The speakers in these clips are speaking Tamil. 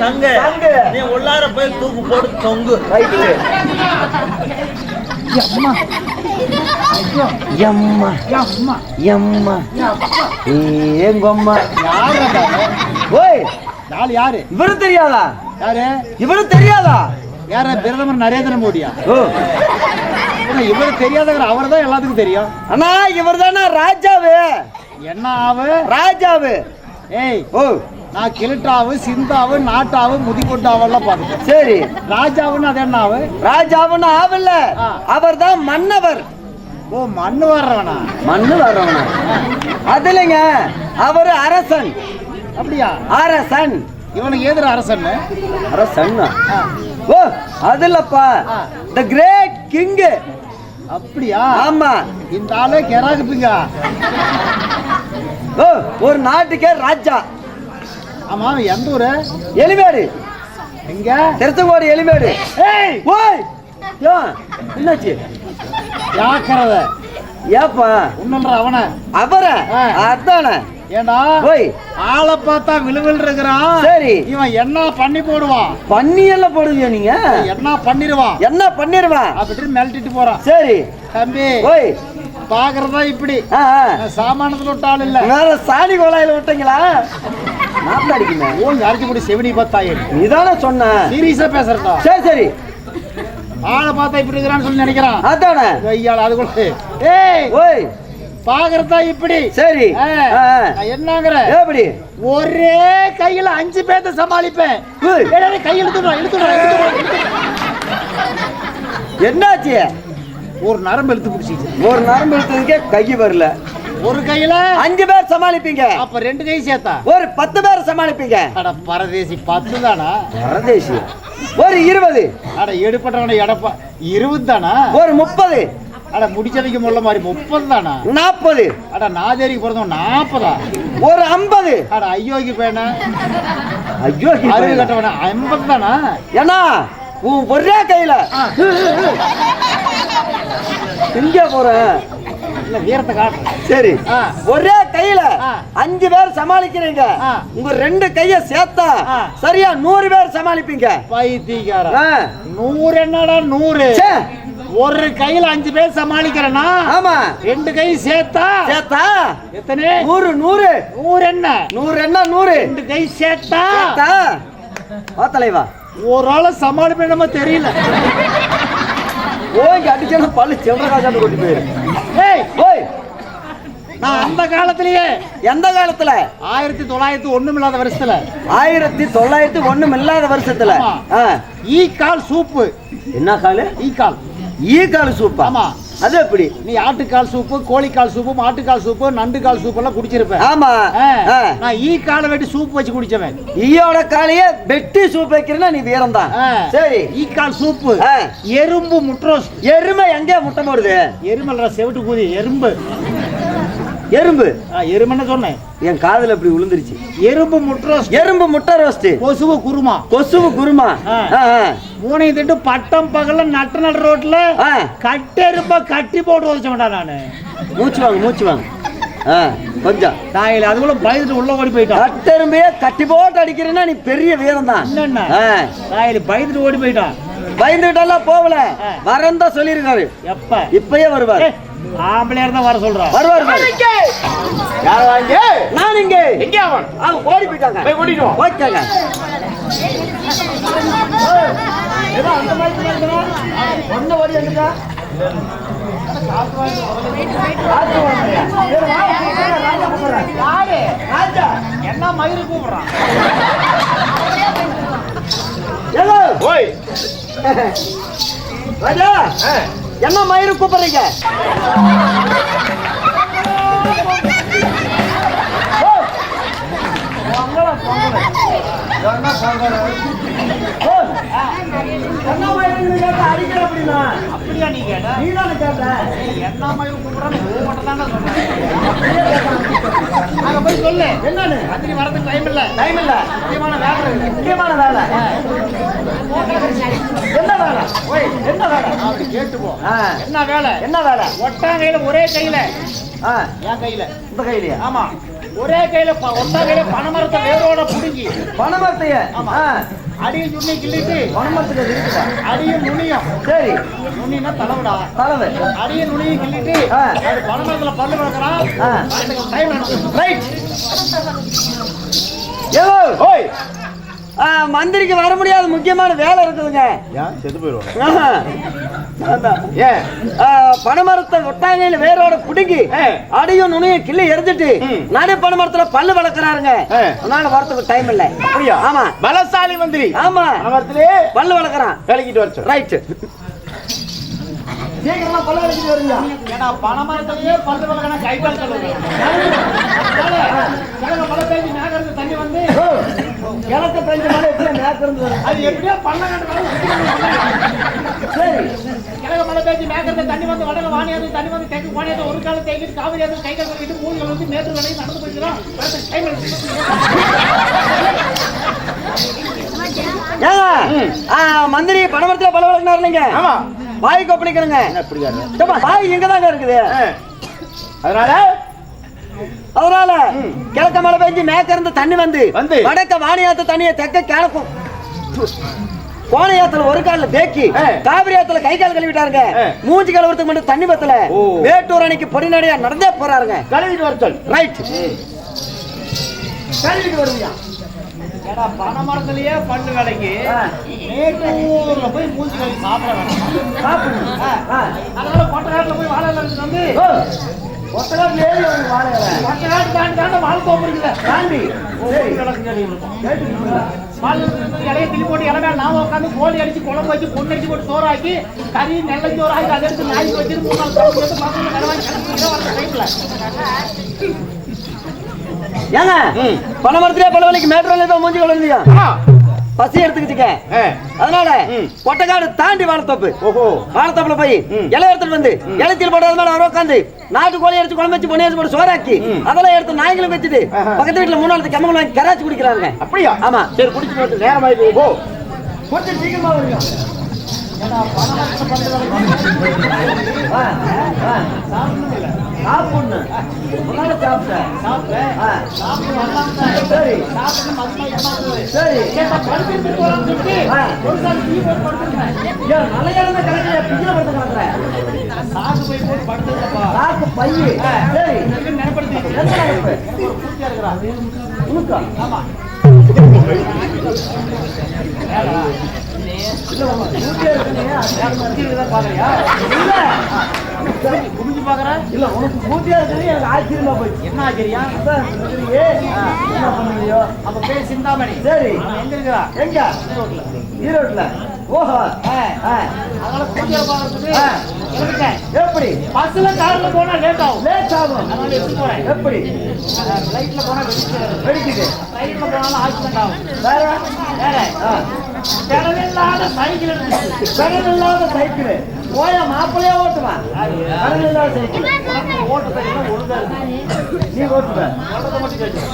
சங்கு. நீ உள்ளார போய் தூக்கு போட்டு தொங்கு. ரைட்டு எம்மா. எம்மா. ஏங்கம்மா ஓய். யாரு யாரு? இவரு தெரியாதா? யாரு? இவரு தெரியாதா? யார பிரதமர் நரேந்திர மோடியா? இவர் தெரியாதவர் அவர் தான் எல்லாத்துக்கும் தெரியும். அண்ணா இவர் தானே ராஜாவு. என்ன ஆவு? ராஜாவு. ஏய். ஓ. நான் கிழட்டாவு சிந்தாவு நாட்டாவு முதிக்கொட்டாவெல்லாம் பார்த்துட்டேன். சரி. ராஜாவுன்னு அது என்ன ஆவு? ராஜாவுன்னு ஆவல்ல. அவர் தான் மன்னவர். ஓ மண்ணு வர்றவனா? மண்ணு வர்றவனா? அதுலங்க அவரு அரசன். அப்படியா? அரசன். இவனுக்கு எதிர அரசன்? அரசன் ஓ அதுலப்பா ஆ. த கிரேட் கிங் அப்படியா? ஆமா. இந்த ஆளே கெராகுப்பிங்க ஓ ஒரு நாட்டுக்கே ராஜா. ஆமா எந்த ஊரு? எலிமேடு. எங்க? திருச்செங்கோடு எலிமேடு. ஏய்! ஓய்! யோ, என்னாச்சு? ஜாக்கிரத ஏப்பா? உன்னன்ற அவன. அவர. அதானே? ஏண்டா? ஓய்! ஆளை பார்த்தா விழுவில் இருக்கிறான். சரி. இவன் என்ன பண்ணி போடுவான்? பண்ணி எல்லாம் போடுவியா நீங்க? என்ன பண்ணிடுவான்? என்ன பண்ணிருவேன் அப்படின்னு மிரட்டிட்டு போறான். சரி. தம்பி ஓய்! பாக்குறதா இப்படி. சாமானத்துல விட்ட ஆள் இல்ல. வேற சாணி கோலாயில விட்டீங்களா? நாப்பில் அடிக்குமே ஓ அரைச்சி போட்டு செவினி பார்த்தாயிரு நீதானே சொன்ன. சீரியஸா பேசுறதா? சரி சரி. ஆளை பார்த்தா இப்படி இருக்கிறான்னு சொல்லி நினைக்கிறான். அதானே? ஐயாள் அது கூட. ஏய். ஓய் பாக்குறதா இப்படி? சரி. என்னங்கிற எப்படி? ஒரே கையில அஞ்சு பேர்த்த சமாளிப்பேன். கை இழுத்துடுறா இழுத்துடுறா என்னாச்சு? ஒரு நரம்பு இழுத்து பிடிச்சிச்சு ஒரு நரம்பு இழுத்ததுக்கே கை வரல. ஒரு கையில அஞ்சு பேர் சமாளிப்பீங்க. அப்ப ரெண்டு கை சேர்த்தா? ஒரு பத்து பேர் சமாளிப்பீங்க. அட பரதேசி பத்து தானா? பரதேசி. ஒரு இருபது. அட எடுப்பட்டவன எடப்பா. இருபது தானா? ஒரு முப்பது. அட முடிச்சவைக்கு முள்ள மாதிரி முப்பது தானா? நாற்பது அட நாதேரிக்கு பிறந்தவன் நாற்பதா ஒரு ஐம்பது. அட ஐயோக்கு பேன? ஐயோ அறுபது கட்டவன ஐம்பது தானா? ஏன்னா உன் ஒரே கையில எங்க காட்டுறேன் சரி. ஒரே கையில. அஞ்சு பேர் சமாளிக்கிறீங்க. உங்க ரெண்டு கைய சேர்த்தா. சரியா நூறு பேர் சமாளிப்பீங்க. பைத்தியக்கார. நூறு என்னடா நூறு. ஒரு கையில அஞ்சு பேர் சமாளிக்கிறேன்னா ஆமா. ரெண்டு கை சேர்த்தா? சேர்த்தா? எத்தனை? நூறு நூறு. நூறு என்ன? நூறு என்ன நூறு? ரெண்டு கை சேர்த்தா? வா தலைவா. ஒரு ஆளை சமாளிப்பேன் நம்ம தெரியல. ஓய் அடிச்சா பல்லு செவ்வராஜான்னு கொண்டு போயிரு. ஓய். நான் அந்த காலத்திலேயே எந்த காலத்துல? ஆயிரத்தி தொள்ளாயிரத்தி ஒண்ணும் இல்லாத வருஷத்துல. ஆயிரத்தி தொள்ளாயிரத்தி ஒண்ணும் இல்லாத வருஷத்துல. ஈ கால் சூப்பு. என்ன காலு? ஈ கால். ஈ காலு சூப்பா ஆமா. அது எப்படி? நீ ஆட்டுக்கால் சூப்பு கோழிக்கால் சூப்பு மாட்டுக்கால் சூப்பு நண்டுக்கால் சூப்பு எல்லாம் குடிச்சிருப்ப ஆமா. நான் ஈ காலை வெட்டி சூப் வச்சு குடிச்சவன். ஈயோட காலையே வெட்டி சூப் வைக்கிறேன்னா நீ வீரம் தான். சரி. ஈ கால் சூப்பு. எறும்பு முட்ரோஸ் எருமை எங்கே முட்டை போடுது? எறும்பல்ற செவிட்டு கூதி எறும்பு. எறும்பு. எறும்புன்னு சொன்னேன்? என் காதுல இப்படி விழுந்துருச்சு எறும்பு முட்ரோஸ் எறும்பு முட்டை ரோஸ்ட் கொசுவு குருமா. கொசுவு குருமா. மூணையும் திட்டு பட்டம் பகல்ல நட்ட நட ரோட்ல. கட்டெருப்பா கட்டி போட்டு வச்சவன்டா நானு. மூச்சு வாங்க மூச்சு வாங்க. கொஞ்சம். தாயில அதுக்குள்ள பயந்துட்டு உள்ள ஓடி போயிட்டான் கட்டெருமையே கட்டி போட்டு அடிக்கிறேன்னா நீ பெரிய வீரம் தான் என்னென்ன. தாயில பயந்துட்டு ஓடி போயிட்டான் பயந்துகிட்டெல்லாம் போகல. வரந்தா சொல்லியிருக்காரு. எப்ப? இப்பயே வருவார். ஆம்பளையா இருந்தா வர சொல்றான் வருவார். யார் வாங்க நான் இங்க. எங்க அவன் அவங்க ஓடி போயிட்டாங்க. போய் வா. ஓகேங்க ஒன்னு ஓடி வந்துட்டா? யாரு? என்ன மயிறு கூப்பிடுறான்? ராஜா. என்ன மயிறு கூப்பிடுறீங்க? கேட்டா? அப்படியா நீ கேட்ட? கேட்ட என்ன மயிறு கூப்பிடுறான்னு மட்டும் என்னன்னு ராத்திரி வரதுக்கு டைம் இல்ல. டைம் இல்ல. முக்கியமான வேலை. இருக்கு முக்கியமான வேலை. என்ன வேலை? ஓய் என்ன வேலை? அப்படி கேட்டு போ ஆ, என்ன வேலை? என்ன வேலை? ஒட்டாங்கையில ஒரே கையில. என் கையில. இந்த கையிலையா? ஆமா. ஒரே கையில ஒத்தா கையில பனைமரத்தை வேரோட புடுங்கி. பணமரத்தைய ஆமா. ஆ, அடியும் சுண்ணி கிள்ளிட்டு பணமரத்துக்கு அது இருக்குதா? அடியும் நுனியும் சரி. நுனினா தலைவிடா. தலைவை அடியும் நுனியும் கிள்ளிட்டு. அது பனைமரத்துல பல்லு. டைம் நடக்கும் ரைட். ஏலோ ஓய். மந்திரிக்கு வர முடியாத முக்கியமான வேலை இருக்குதுங்க செத்து. அதான். ஏன் பனைமரத்தை ஒட்டாங்கையில வேரோட புடுங்கி. அடியும் நுனியும் கிள்ளி எரிஞ்சிட்டு. நடு பனைமரத்துல பல்லு வளர்க்கறாருங்க. அதனால வரத்துக்கு டைம் இல்ல ஆமா பலசாலி மந்திரி ஆமா பல்லு வளர்க்கறான் விளக்கிட்டு வர சொல்லு. ரைட் சீக்கிரமா பல்லு வளர்க்கிட்டு வருங்க. ஏன்னா பனைமரத்திலேயே பல்லு வளர்க்கணும் கை கால் கழுவு மழை பெய்ஞ்சு மேக இருந்து தண்ணி வந்து. கிழக்கு பெஞ்ச மழை எப்படி மேற்கு இருந்து வரும் அது எப்படியோ பண்ண சரி. கிழக்கு மழை பெய்ஞ்சு மேக இருந்து தண்ணி வந்து வடல வாணியாது தண்ணி வந்து தெற்கு வாணியாது ஒரு காலம் தேங்கிட்டு காவிரி அது கை கால் கழுவிட்டு மூணு வந்து மேற்கு வரையும் நடந்து போயிருக்கிறோம் ஏங்க மந்திரி பனைமரத்துல பல்லு வளர்க்கினார் இல்லைங்க ஆமா. வாய் ஏப்பா, வாய் இங்க தாங்க இருக்குது அதனால அதனால கிழக்க மழை பெஞ்சு மேற்க இருந்து தண்ணி வந்து வந்து. வடக்க வாணியாத்த தண்ணியை தெக்க கிழக்கும். கோணையாத்துல ஒரு கால்ல தேக்கி. காவிரி ஆத்துல கை கால் கழுவிட்டாருங்க. மூஞ்சி கழுவுறதுக்கு மட்டும் தண்ணி பத்தல. வேட்டூர் அணைக்கு பொடிநடையா நடந்தே போறாருங்க. கழுவிட்டு வர சொல் ரைட் கழுவிட்டு வருவியா? ஏடா பனை மரத்திலேயே பல்லு விலைக்கு. மேட்டூர்ல போய் மூஞ்சி கழுவி சாப்பிட வேணாம் சாப்பிடுங்க. ஆ. அதனால கொட்டக்காட்டுல போய் வாழை இலைக்கு வந்து ஒத்தகாட்டுல ஏறி வந்து வாழை இலை. கொட்டக்காட்டு தாண்டி தாண்டி வாழை தோப்பு இருக்குல்ல தாண்டி. இலைய திணி போட்டு நாம உட்காந்து கோழி அடிச்சு குழம்பு வச்சு பொண்ணு அடிச்சு போட்டு சோறாக்கி கறி நெல்லை சோறு ஆக்கி அதை எடுத்து நாய்க்கு வச்சுட்டு மூணு நாள் பசங்க கிளம்பி வர டைம்ல ஏங்க பனைமரத்திலே பலவலிக்கு மேட்டூர்ல தான் மூஞ்சி கழுவியா பசி எடுத்துக்கிச்சுக்க. அதனால. கொட்டக்காடு தாண்டி வாழத்தோப்பு. வாழத்தோப்புல போய். இலை எடுத்துட்டு வந்து இலைச்சல் போட்டது மேல அவர் உட்காந்து நாட்டு கோழி எடுத்து குழம்பு வச்சு பொண்ணு போட்டு சோறாக்கி. அதெல்லாம் எடுத்து நாய்களும் வச்சுட்டு. பக்கத்து வீட்டுல மூணாவது கம்மங்கள் வாங்கி கராச்சி குடிக்கிறாங்க அப்படியா? ஆமா. சரி குடிச்சு போட்டு நேரமாயி போய் போ. கொஞ்சம் சீக்கிரமா வருங்க. சாப்பிடணும். முன்னால சாப்பிட்டேன். சாப்பிட்டேன் சரி சரி நல்ல கிடைக்கல படுத்து கிடக்குறேன் சாக்கு போய் போட்டு சாக்கு சரி நினைப்படுத்தி. ஆமா. இல்ல பாக்குற? இல்ல உனக்கு இருக்குது எனக்கு ஆச்சரியமா என்ன என்ன பேர் சிந்தாமணி. சரி எங்க இருக்கிறா? எங்க ஈரோட்ல. ஓஹோ அதனால பூஜையை பார்க்கறதுக்கு எப்படி பஸ்ல கார்ல போனா லேட் ஆகும் லேட் ஆகும் அதனால போறேன் எப்படி ஃபிளைட்ல போனா வெடிக்குது வெடிக்குது ட்ரெயின்ல போனாலும் ஆக்சிடென்ட் ஆகும் வேற வேற பெடலில்லாத சைக்கிள் இல்லாத சைக்கிள். போய மாப்பிள்ளையா ஓட்டுவான் பெடல் இல்லாத சைக்கிள். ஓட்ட சைக்கிள் ஒழுங்கா இருக்கு. நீ ஓட்டுவ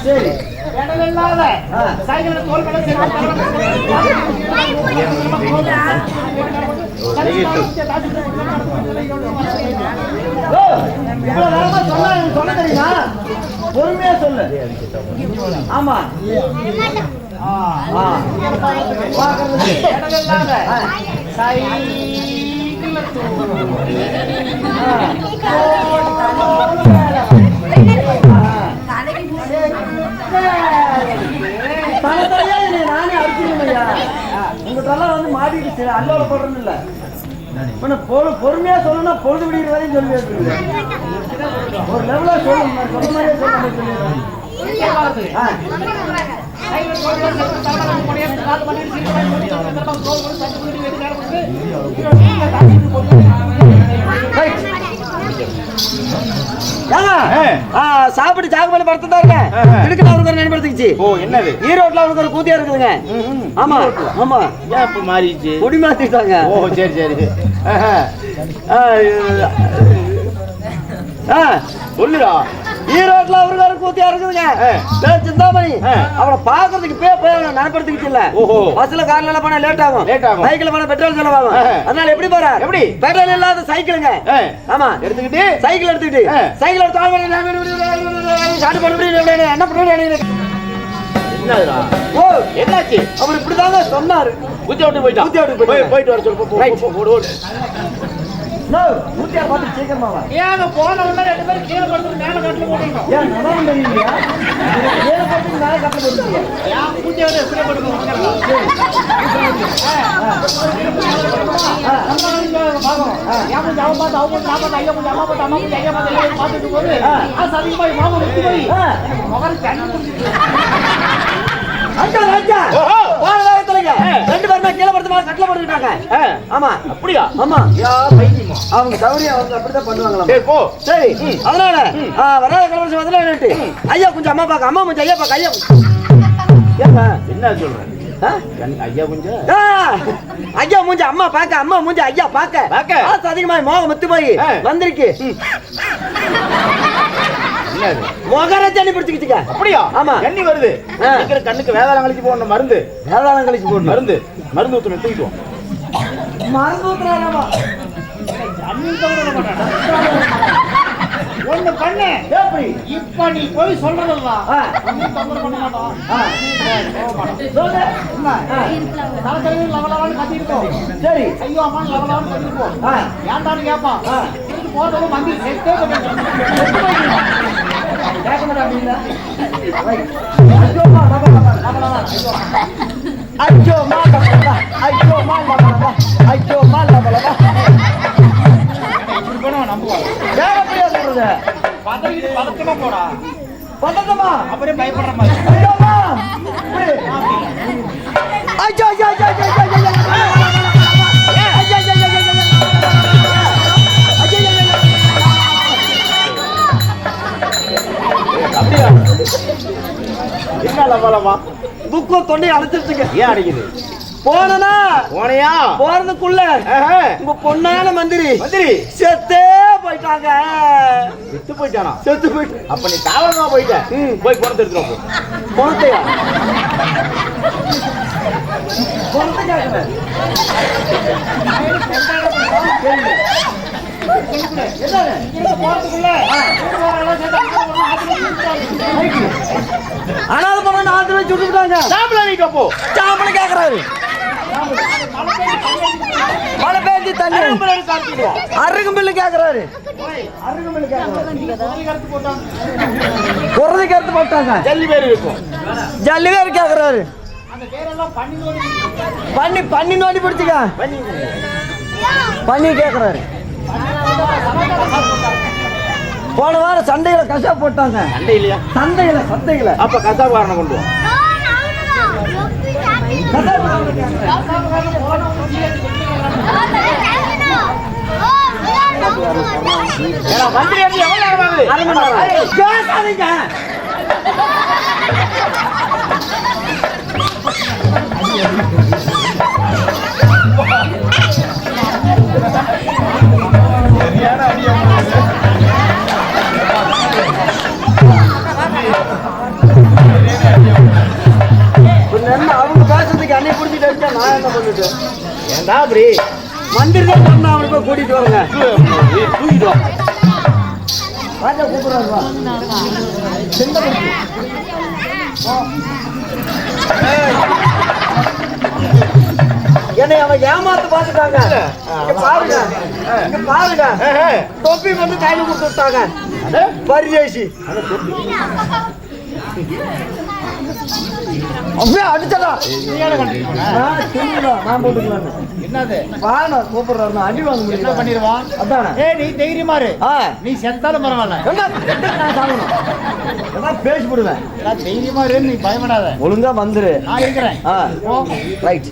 சரி. சைக்கிள் தோல் சொன்னா தெரியுமா? பொறுமையா சொல்லு. ஆமா. ஆ. வந்து மாட்டிட்டு அல்லோல போடுறேன்னு இல்ல பொறுமையா சொல்லணும் பொழுது விடுகிற வரையும் சொல்லி ஒரு லெவலா சொல்லணும் சொல்ல மாதிரியே சொல்ல சாப்பிட்டு சாகு பண்ணி படுத்து தான் இருக்கேன். ஆஹா. திடுக்குன்னு அவருக்கு ஒரு நினைப்படுத்திச்சு ஓ என்னது? ஈரோட்ல அவருக்கு ஒரு கூத்தியா இருக்குதுங்க. ஆமா ஆமா. ஏன் இப்ப மாறிடுச்சு? குடி மாத்திட்டாங்க. ஓ சரி சரி. ஆ, சொல்லுடா. ஈரோட்ல அவருக்கு கூத்தியா இருக்குதுங்க சிந்தாமணி ஆ. அவளை பாக்குறதுக்கு பே போய் நினைப்படுத்திக்கிட்டு இல்ல. பஸ்ல கார்ல எல்லாம் போனா லேட் ஆகும். Late ஆகும். சைக்கிள் போனா பெட்ரோல் செலவாகும். அதனால எப்படி போற? எப்படி? பெட்ரோல் இல்லாத சைக்கிளுங்க. ஆமா. எடுத்துக்கிட்டு? சைக்கிள் எடுத்துக்கிட்டு. சைக்கிள் எடுத்து என்ன பண்ணுறேன் ஓ. என்னாச்சு? அவர் இப்படிதாங்க சொன்னாரு. குத்தி விட்டு போயிட்டான். குத்தி விட்டு. போயிட்டு வர சொல்லு. நூத்தி ஆறு பார்த்து சீக்கிரமா வா. ஏன் போன உள்ள ரெண்டு பேரும் கீழே படுத்து மேல கட்டில போட்டீங்க போட்டுக்கிட்டாங்க ஆமா. அப்படியா? ஆமா. அவங்க சௌரியம் அவங்க அப்படிதான் பண்ணுவாங்களாம்? சரி அதனால வராத கிளம்பி வந்து என்னட்டு ஐயா கொஞ்சம் அம்மா பாக்க அம்மா கொஞ்சம் ஐயா பாக்க ஐயா என்ன சொல்றேன்? ஐயா மூஞ்ச அம்மா பாக்க அம்மா மூஞ்ச ஐயா பாக்க. பாக்க. ஆசை அதிகமாய் மோகம் முத்து போய். வந்திருக்கு. முகர தண்ணி பிடிச்சிக்கிச்சுக்க ஆமா. தண்ணி வருது. இருக்கிற கண்ணுக்கு வேதாளங்களுக்கு போடணும் மருந்து. வேதாளங்களுக்கு போடணும். மருந்து. மருந்து ஊற்றணும் மருந்து ஊற்றுறாங்க பண்ணு. எப்படி இப்ப நீ போய் சொல்றதெல்லாம் தொந்தரவு பண்ண சரி. ஐயோ அம்மான்னு லவலவான்னு கத்திருக்கோம். ஏன்டான்னு ஐயோ மாலா ஐயோ மாலா ஐயோ மாலா பதட்டமா போடா பதட்டமா அப்படியே பயப்படுற மாதிரி ஐயோ ஐயோ ஐயோ ஐயோ ஐயோ துக்கம் தொண்டை அடைச்சிருச்சுங்க. ஏன் அடிக்குது? போனா போனையா? போறதுக்குள்ள. உங்க பொண்ணான மந்திரி மந்திரி. செத்தே போயிட்டாங்க. செத்து போயிட்டானா? செத்து போயிட்டு. அப்ப நீ தாவரமா போயிட்ட. போய் பணத்தை. பணத்தையா? போறதுக்குள்ள? சாப்பிட நீக்க போ. சாம்பல கேக்குறாரு. மழை பேஞ்சி தண்ணி அருகம்பில்லு கேக்குறாரு. குறது கருத்து போட்டாங்க. ஜல்லி பேர் பேர் கேக்குறாரு. பண்ணி பண்ணி நோண்டி பிடிச்சிக்க? பண்ணி கேக்குறாரு. போன வாரம் சண்டையில கசா போட்டாங்க. சண்டையில சண்டையில சண்டையில அப்ப கசா காரணம் கொண்டு மந்திரி எவ்வளவு நேரம் ஆகுது பேசாதீங்க Thank you. வந்துட்டேன் ஏன்டா அப்படி வந்துருந்தே பண்ண அவனை போய் கூட்டிட்டு வாங்க. தூக்கிட்டு வாங்க கூப்பிடுறாங்க என்னை அவன் ஏமாத்து பார்த்துட்டாங்க. பாருங்க. பாருங்க. தொப்பி வந்து கையில் கொடுத்துட்டாங்க பரிதேசி அப்படியே அடிச்சடா. நான் போட்டுக்கலாம் என்னது? வாங்க கூப்பிடுறாரு. அடி என்ன பண்ணிடுவான் அதானே. ஏ நீ தைரியமா இரு. நீ செத்தாலும் பரவாயில்ல. பேசி போடுவேன். தைரியமா இரு நீ பயப்படாத. ஒழுங்கா வந்துரு. நான் இருக்கிறேன். ரைட்.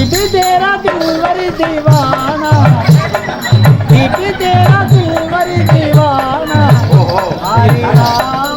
இது தேரா திவரி திவானா तेरा दिलवर दीवाना हरे राम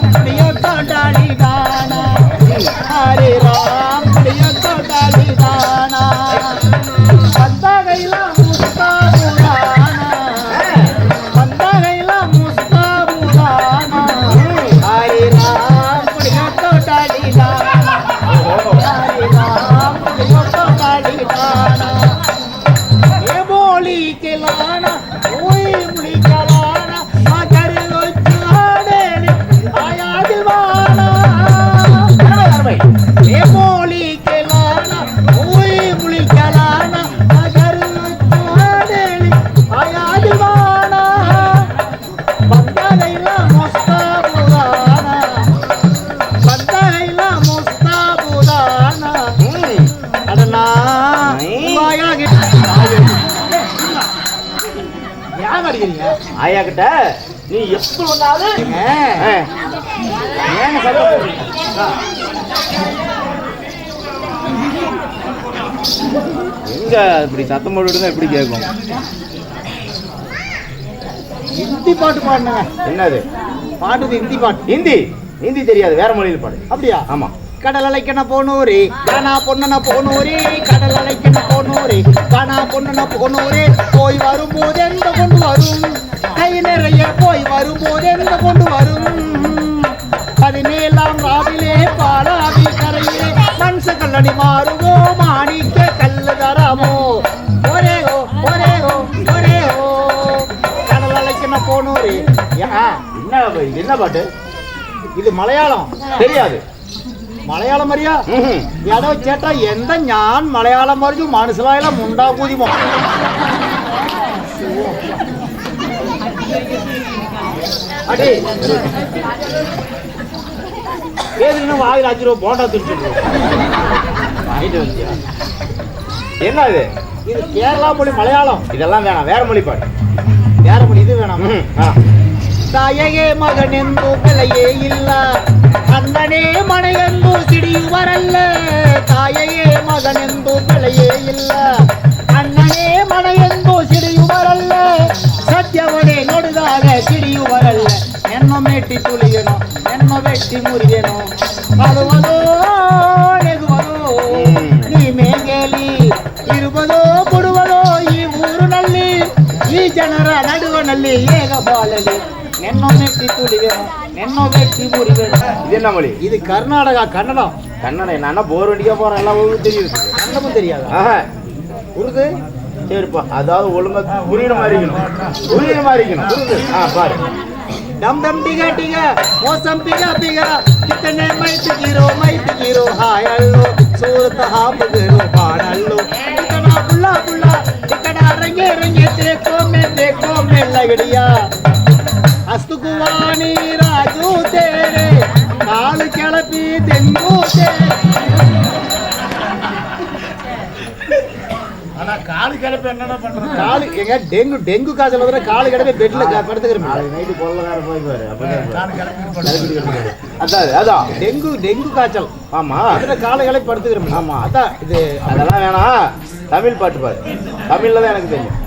ஆயா கிட்ட நீ எப்படி. ஏங்க போடுறீங்க? எங்க இப்படி சத்தம் போட்டுட்டு எப்படி கேட்கும் ஹிந்தி பாட்டு பாடுங்க என்னது? பாடுது ஹிந்தி பாட்டு. ஹிந்தி ஹிந்தி தெரியாது வேற மொழியில் பாடு. அப்படியா? ஆமா. கடல் அலைக்கண போனூரே காணா பொண்ணன போனூரே கடல் அலைக்கண போனூரே காணா பொண்ணன போனூரே போய் வரும்போது எந்த கொண்டு வரும்? கை நிறைய போய் வரும்போது எங்க கொண்டு வரும்? பதினேழாம் ராவிலே பாலாவி கரையிலே மனுஷ கல்லடி மாறுமோ மாணிக்க கல்ல தராமோ? ஒரே ஓ ஒரே ஓ ஒரே ஓ. கடல் அழைக்கண போனோரு? என்ன என்ன பாட்டு? இது மலையாளம். தெரியாது. மலையாளம் மரியா ஏதோ கேட்டா எந்த ஞான் மலையாளம் மறைஞ்சும் மனுஷவாயெல்லாம் முண்டா கூதிமோ பேசுனா வாயில் அஞ்சு ரூபா போண்டா துடிச்சிருக்கோம் வாங்கிட்டு வந்தியா? என்ன இது? இது கேரளா மொழி மலையாளம். இதெல்லாம் வேணாம் வேற மொழி பாட்டு. வேற மொழி இது வேணாம்? தாயகே மகன் என்று பிழையே இல்ல. கந்தனே சத்தியவனே நொடுதாக சிடியுவர ಮೆಟ್ಟಿ ತುಳಿಯನು ಎನ್ನೋ ಬೆಟ್ಟಿ ಮುರಿಯನು ಅಳುವದೋ ನೆಗುವದೋ ನೀ ಮೇಗೇಲಿ ಇರುವುದೋ ಬಿಡುವುದೋ ಈ ಊರಿನಲ್ಲಿ ಈ ಜನರ ನಡುವನಲ್ಲಿ ಏಗ ಬಾಳಲಿ ನೆನ್ನೋ ಮೆಟ್ಟಿ ತುಳಿವೆನು ನೆನ್ನೋ ಬೆಟ್ಟಿ ಮುರಿವೆನು இது என்ன மொழி இது கர்நாடகா கன்னடம் கன்னடம் என்னன்னா போர் அடிக்க போற எல்லாம் உங்களுக்கு தெரியுது கன்னடமும் தெரியாதா ஆஹா உருது சரிப்பா அதாவது ஒழுங்கா புரியுற மாதிரி இருக்கணும் புரியுற மாதிரி இருக்கணும் புரியுது ஆ பாரு डम डम डिगा डिगा मौसम पिगा पिगा कितने मैत गिरो मैत गिरो हाय अल्लो सूरत हाप गिरो बाण கிளப்ப என்னடா பண்றது? காலு எங்க டெங்கு டெங்கு காய்ச்சல் வந்து காலு கிடப்பி பெட்ல நாளைக்கு நைட்டு போய் பாரு கிளப்பி அதான் அதான். டெங்கு டெங்கு காய்ச்சல். ஆமா அதுல காலை கிளப்பி படுத்துக்கிறோம். ஆமா. அதான் இது அதெல்லாம் வேணாம். தமிழ் பாட்டு பாரு. தமிழ்ல தான் எனக்கு தெரியும்.